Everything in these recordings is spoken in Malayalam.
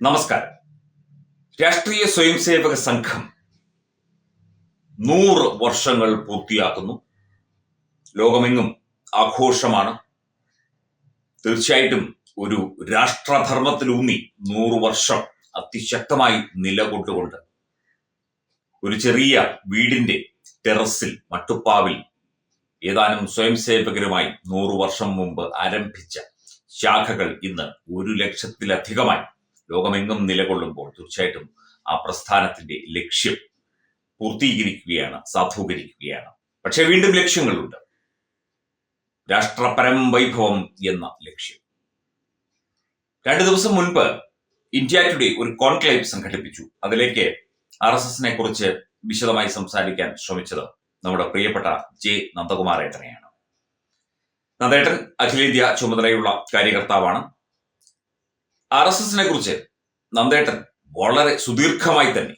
നമസ്കാരം. രാഷ്ട്രീയ സ്വയംസേവക സംഘം നൂറ് വർഷങ്ങൾ പൂർത്തിയാക്കുന്നു. ലോകമെങ്ങും ആഘോഷമാണ്. തീർച്ചയായിട്ടും ഒരു രാഷ്ട്രധർമ്മത്തിലൂന്നി നൂറ് വർഷം അതിശക്തമായി നിലകൊണ്ടുകൊണ്ട് ഒരു ചെറിയ വീടിന്റെ ടെറസിൽ മട്ടുപ്പാവിൽ ഏതാനും സ്വയംസേവകരുമായി നൂറു വർഷം മുമ്പ് ആരംഭിച്ച ശാഖകൾ ഇന്ന് ഒരു ലക്ഷത്തിലധികമായി ലോകമെങ്ങും നിലകൊള്ളുമ്പോൾ തീർച്ചയായിട്ടും ആ പ്രസ്ഥാനത്തിന്റെ ലക്ഷ്യം പൂർത്തീകരിക്കുകയാണ് സാധൂകരിക്കുകയാണ്. പക്ഷെ വീണ്ടും ലക്ഷ്യങ്ങളുണ്ട്. രാഷ്ട്രപരം വൈഭവം എന്ന ലക്ഷ്യം. രണ്ടു ദിവസം മുൻപ് ഇന്ത്യ ടുഡേ ഒരു കോൺക്ലേവ് സംഘടിപ്പിച്ചു. അതിലേക്ക് ആർ എസ് എസിനെ കുറിച്ച് വിശദമായി സംസാരിക്കാൻ ശ്രമിച്ചത് നമ്മുടെ പ്രിയപ്പെട്ട ജെ നന്ദകുമാർ ഏട്ടനെയാണ് നന്ദേട്ടൻ അഖിലേന്ത്യാ ചുമതലയുള്ള കാര്യകർത്താവാണ്. ആർ എസ് എസിനെ കുറിച്ച് നന്ദേട്ടൻ വളരെ സുദീർഘമായി തന്നെ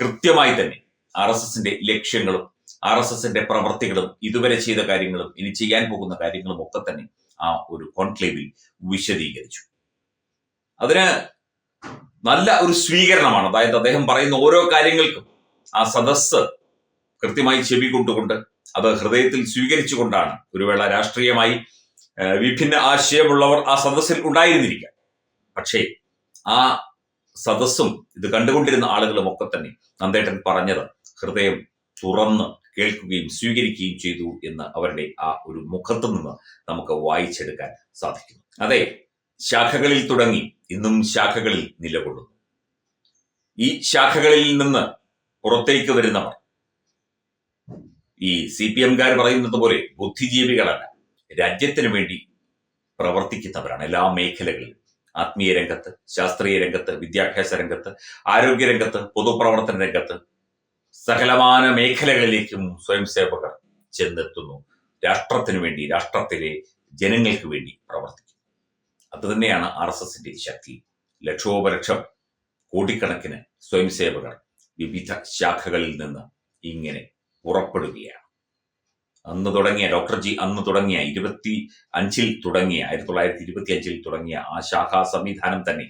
കൃത്യമായി തന്നെ ആർ എസ് എസിന്റെ ലക്ഷ്യങ്ങളും ആർ എസ് എസിന്റെ പ്രവർത്തികളും ഇതുവരെ ചെയ്ത കാര്യങ്ങളും ഇനി ചെയ്യാൻ പോകുന്ന കാര്യങ്ങളും ഒക്കെ തന്നെ ആ ഒരു കോൺക്ലേവിൽ വിശദീകരിച്ചു. അതിന് നല്ല ഒരു സ്വീകരണമാണ്. അതായത് അദ്ദേഹം പറയുന്ന ഓരോ കാര്യങ്ങൾക്കും ആ സദസ്സ് കൃത്യമായി ചെവി കൊണ്ടുകൊണ്ട് അത് ഹൃദയത്തിൽ സ്വീകരിച്ചുകൊണ്ടാണ് ഒരു വേള രാഷ്ട്രീയമായി വിഭിന്ന ആശയമുള്ളവർ ആ സദസ്സിൽ ഉണ്ടായിരുന്നിരിക്കാം പക്ഷേ ആ സദസ്സും ഇത് കണ്ടുകൊണ്ടിരുന്ന ആളുകളും ഒക്കെ തന്നെ നന്ദേട്ടൻ പറഞ്ഞത് ഹൃദയം തുറന്ന് കേൾക്കുകയും സ്വീകരിക്കുകയും ചെയ്തു എന്ന് അവരുടെ ആ ഒരു മുഖത്തു നിന്ന് നമുക്ക് വായിച്ചെടുക്കാൻ സാധിക്കുന്നു. അതെ ശാഖകളിൽ തുടങ്ങി ഇന്നും ശാഖകളിൽ നിലകൊള്ളുന്നു. ഈ ശാഖകളിൽ നിന്ന് പുറത്തേക്ക് വരുന്നവർ ഈ സി പി എംകാർ പറയുന്നത് പോലെ ബുദ്ധിജീവികളല്ല രാജ്യത്തിന് വേണ്ടി പ്രവർത്തിക്കുന്നവരാണ് എല്ലാ മേഖലകളിലും. ആത്മീയ രംഗത്ത് ശാസ്ത്രീയ രംഗത്ത് വിദ്യാഭ്യാസ രംഗത്ത് ആരോഗ്യ രംഗത്ത് പൊതുപ്രവർത്തന രംഗത്ത് സകലമാന മേഖലകളിലേക്കും സ്വയം സേവകർ ചെന്നെത്തുന്നു. രാഷ്ട്രത്തിനു വേണ്ടി രാഷ്ട്രത്തിലെ ജനങ്ങൾക്ക് വേണ്ടി പ്രവർത്തിക്കുന്നു അത് തന്നെയാണ് ആർ എസ് എസിന്റെ ശക്തി. ലക്ഷോപലക്ഷം കോടിക്കണക്കിന് സ്വയം സേവകർ വിവിധ ശാഖകളിൽ നിന്ന് ഇങ്ങനെ പുറപ്പെടുകയാണ്. അന്ന് തുടങ്ങിയ ഡോക്ടർ ജി അന്ന് തുടങ്ങിയ ഇരുപത്തി അഞ്ചിൽ തുടങ്ങിയ ആയിരത്തി തൊള്ളായിരത്തി ഇരുപത്തി അഞ്ചിൽ തുടങ്ങിയ ആ ശാഖാ സംവിധാനം തന്നെ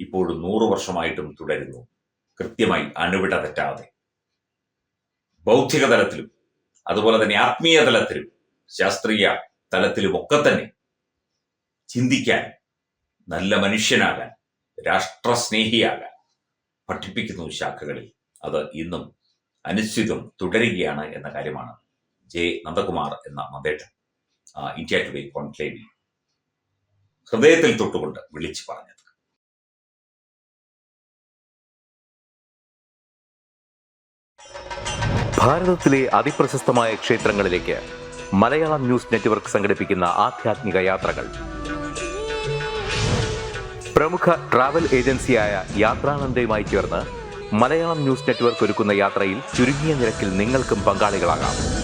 ഇപ്പോഴും നൂറു വർഷമായിട്ടും തുടരുന്നു. കൃത്യമായി അണുവിട തെറ്റാതെ. ബൗദ്ധിക തലത്തിലും അതുപോലെ തന്നെ ആത്മീയ തലത്തിലും ശാസ്ത്രീയ തലത്തിലും ഒക്കെ തന്നെ ചിന്തിക്കാൻ നല്ല മനുഷ്യനാകാൻ രാഷ്ട്രസ്നേഹിയാകാൻ പഠിപ്പിക്കുന്നു ശാഖകളിൽ അത് ഇന്നും അനുസ്യൂതം തുടരുകയാണ് എന്ന കാര്യമാണ്. ജെ നന്ദകുമാർ എന്ന മതേട്ടൻ ആ, ഇന്ത്യ ടുഡേ കോൺക്ലേവിൽ ഹൃദയത്തിൽ തൊട്ടുകൊണ്ട് വിളിച്ചു പറഞ്ഞു ഭാരതത്തിലെ അതിപ്രശസ്തമായ ക്ഷേത്രങ്ങളിലേക്ക് മലയാളം ന്യൂസ് നെറ്റ്വർക്ക് സംഘടിപ്പിക്കുന്ന ആധ്യാത്മിക യാത്രകൾ. പ്രമുഖ ട്രാവൽ ഏജൻസിയായ യാത്രാനന്ദയുമായി ചേർന്ന് മലയാളം ന്യൂസ് നെറ്റ്വർക്ക് ഒരുക്കുന്ന യാത്രയിൽ ചുരുങ്ങിയ നിരക്കിൽ നിങ്ങൾക്കും പങ്കാളികളാകാം.